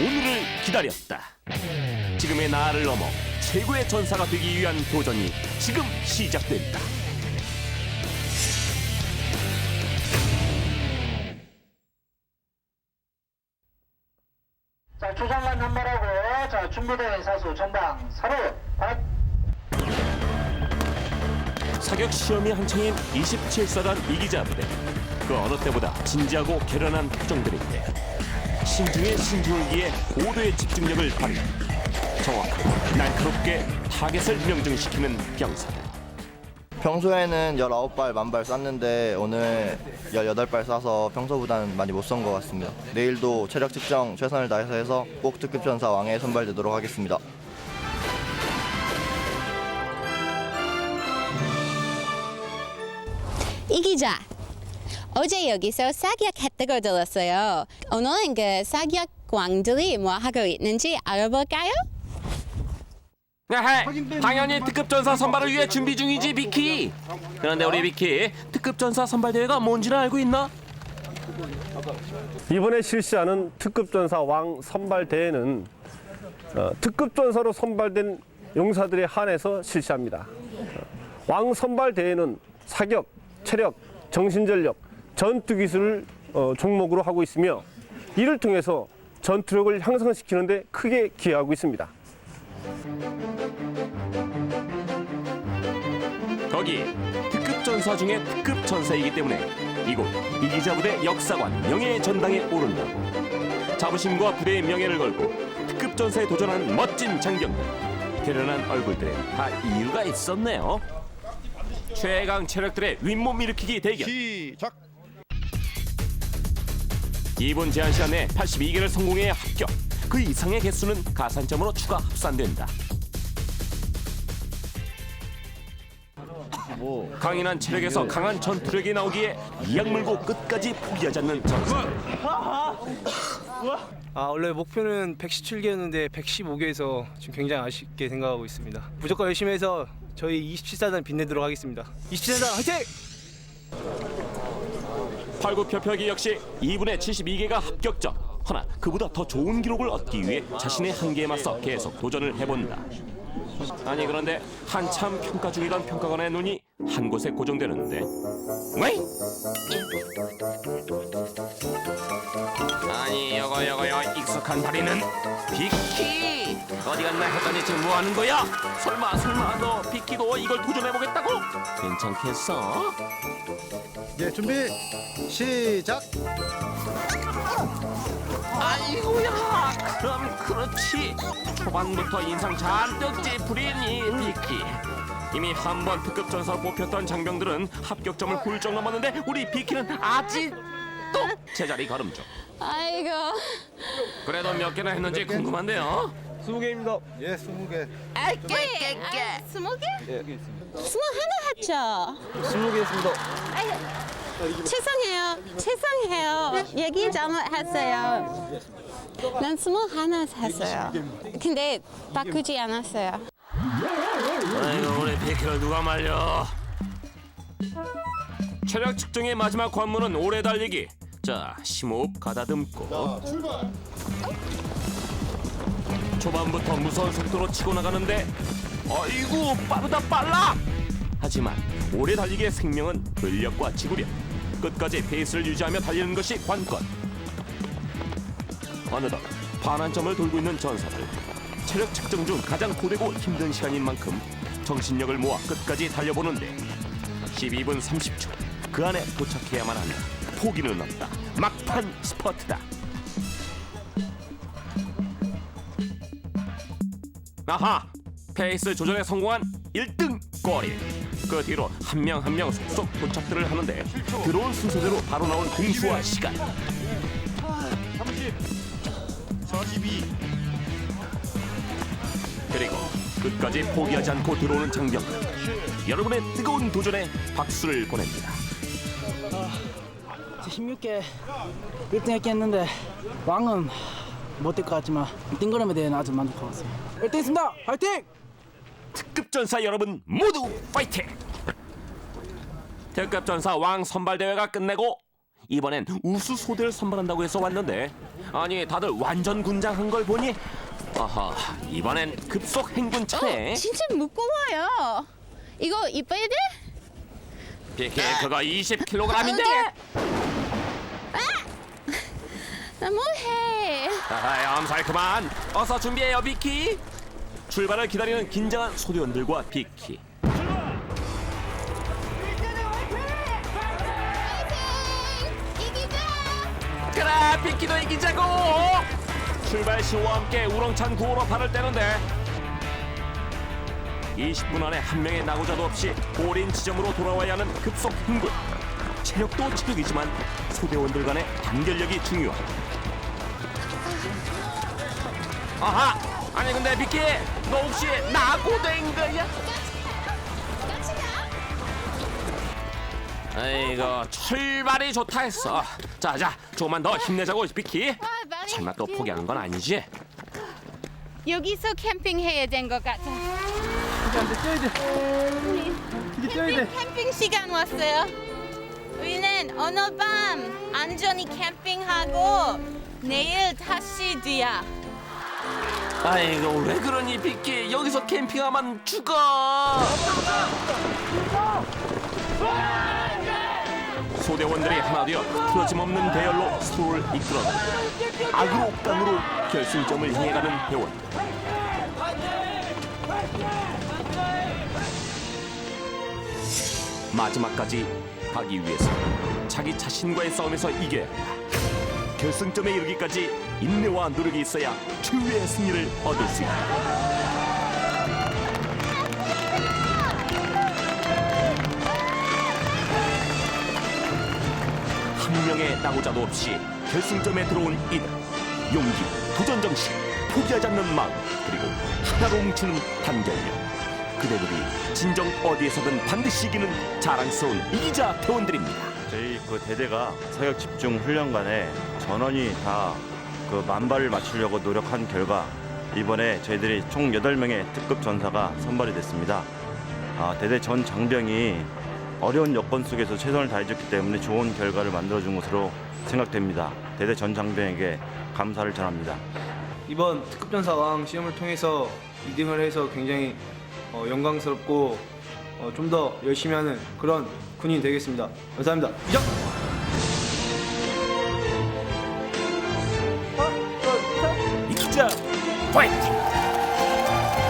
오늘을 기다렸다. 지금의 나를 넘어 최고의 전사가 되기 위한 도전이 지금 시작된다. 자, 조장관 한발하고, 자, 중부대 사수 전방 서로 밭. 사격 시험이 한창인 27사단 이기자 부대. 그 어느 때보다 진지하고 결연한 표정들인데 신중에 신중을 기해 고도의 집중력을 발휘. 정확하고 날카롭게 타겟을 명중시키는 병사들. 평소에는 19발, 만발 쐈는데 오늘 18발 쏴서 평소보다는 많이 못 쏜 것 같습니다. 내일도 체력 측정 최선을 다해서 해서 꼭 특급 전사 왕에 선발되도록 하겠습니다. 이 기자 어제 여기서 사격했다고 들었어요. 오늘은 그 사격광들이 뭐 하고 있는지 알아볼까요? 야하, 당연히 특급 전사 선발을 위해 준비 중이지 비키. 그런데 우리 비키 특급 전사 선발 대회가 뭔지는 알고 있나? 이번에 실시하는 특급 전사 왕 선발 대회는 어, 특급 전사로 선발된 용사들에 한해서 실시합니다. 어, 왕 선발 대회는 사격, 체력, 정신전력, 전투 기술을 어, 종목으로 하고 있으며 이를 통해서 전투력을 향상시키는 데 크게 기여하고 있습니다. 거기 특급 전사 중에 특급 전사이기 때문에 이곳 이기자 부대 역사관 명예의 전당에 오른다고 자부심과 부대의 명예를 걸고 특급 전사에 도전하는 멋진 장병들 결연한 얼굴들에 다 이유가 있었네요 최강 체력들의 윗몸 일으키기 대결 시작. 2분 제한 시간 내 82개를 성공해야 합격 그 이상의 개수는 가산점으로 추가 합산된다 강인한 체력에서 강한 전투력이 나오기에 이악 물고 끝까지 포기하지 않는 전사 아 원래 목표는 117개였는데 115개에서 지금 굉장히 아쉽게 생각하고 있습니다. 무조건 열심히 해서 저희 27사단 빛내도록 하겠습니다. 27사단 화이팅! 팔굽혀펴기 역시 2분의 72개가 합격점 허나 그보다 더 좋은 기록을 얻기 위해 자신의 한계에 맞서 계속 도전을 해본다 아니 그런데 한참 평가 중이던 평가관의 눈이 한 곳에 고정되는데 왜? 아니 여거 여거 여 익숙한 다리는 비키 어디 갔나 했더니 지금 뭐 하는 거야? 설마 설마 너 비키도 이걸 도전해보겠다고? 괜찮겠어? 예, 준비. 시작. 아이고야 그럼 그렇지 초반부터 인상 잔뜩 찌푸린 이 비키 이미 한 번 특급 전사로 뽑혔던 장병들은 합격점을 훌쩍 넘었는데 우리 비키는 아직도 제자리 걸음 중 아이고 그래도 몇 개나 했는지 궁금한데요 20개입니다. 예, 20개. 아깨 스무 개? 스무 하나 했죠. 20개 했습니다. 아이고, 죄송해요. 죄송해요. 얘기 잘못했어요. 난 스무 하나 했어요. 근데 바꾸지 않았어요. 아이고 우리 비키를 누가 말려 체력 측정의 마지막 관문은 오래 달리기 자 심호흡 가다듬고 초반부터 무서운 속도로 치고 나가는데 아이고 빠르다 빨라 하지만 오래 달리기의 생명은 근력과 지구력 끝까지 페이스를 유지하며 달리는 것이 관건. 어느덧 반환점을 돌고 있는 전사들. 체력 측정 중 가장 고되고 힘든 시간인 만큼 정신력을 모아 끝까지 달려보는데 12분 30초 그 안에 도착해야만 한다 포기는 없다. 막판 스퍼트다. 아하! 페이스 조절에 성공한 1등 꼬리 그 뒤로 한 명 한 명 속속 도착들을 하는데 들어온 순서대로 바로 나온 공수와 시간 42. 그리고 끝까지 포기하지 않고 들어오는 장병 여러분의 뜨거운 도전에 박수를 보냅니다 16개 1등 했겠는데 왕은 못될 것 같지만 띵그럼에 대해는 아주 만족하고 있습니다. 1등 했습니다. 화이팅! 특급 전사 여러분 모두 파이팅! 특급 전사 왕 선발 대회가 끝내고 이번엔 우수 소대를 선발한다고 해서 왔는데 아니 다들 완전 군장한 걸 보니 아하 이번엔 급속 행군 차례 진짜 무거워요. 이거 이뻐야 돼? 비키 그거 20kg인데 나 뭐해? 아이 암살 그만 어서 준비해요 비키 출발을 기다리는 긴장한 소대원들과 비키. 비키도 이기자고! 출발 시와 함께 우렁찬 구호로 발을 떼는데 20분 안에 한 명의 나고자도 없이 골인 지점으로 돌아와야 하는 급속 흥분. 체력도 체력이지만 소대원들 간의 단결력이 중요하다. 아하 아니 근데 비키 너 혹시 나고된 거야? 아이고 출발이 좋다 했어 자자 조금만 더 힘내자고 비키 아, 설마 또 포기하는 건 아니지? 여기서 캠핑 해야 된 것 같아. 캠핑, 캠핑 시간 왔어요. 우리는 오늘 밤 안전히 캠핑하고 내일 다시 뒤야. 아이고. 왜 그러니 비키 여기서 캠핑하면 죽어! 소대원들이 하나 되어 틀어짐없는 대열로 서로를 이끌어가 악으로 깡으로 결승점을 향해가는 대원. 마지막까지 가기 위해서 자기 자신과의 싸움에서 이겨야 한다 결승점에 이르기까지 인내와 노력이 있어야 최후의 승리를 얻을 수 있다. 한 명의 나고자도 없이 결승점에 들어온 이들 용기, 도전 정신, 포기하지 않는 마음 그리고 하나로 뭉치는 단결력 그대들이 진정 어디에서든 반드시 이기는 자랑스러운 이기자 대원들입니다. 저희 그 대대가 사격 집중 훈련관에 전원이 다 그 만발을 맞추려고 노력한 결과 이번에 저희들이 총 8명의 특급 전사가 선발이 됐습니다. 아, 대대 전 장병이 어려운 여건 속에서 최선을 다해줬기 때문에 좋은 결과를 만들어준 것으로 생각됩니다. 대대 전 장병에게 감사를 전합니다. 이번 특급전사왕 시험을 통해서 2등을 해서 굉장히 어, 영광스럽고 좀더 열심히 하는 그런 군인이 되겠습니다. 감사합니다. 이상!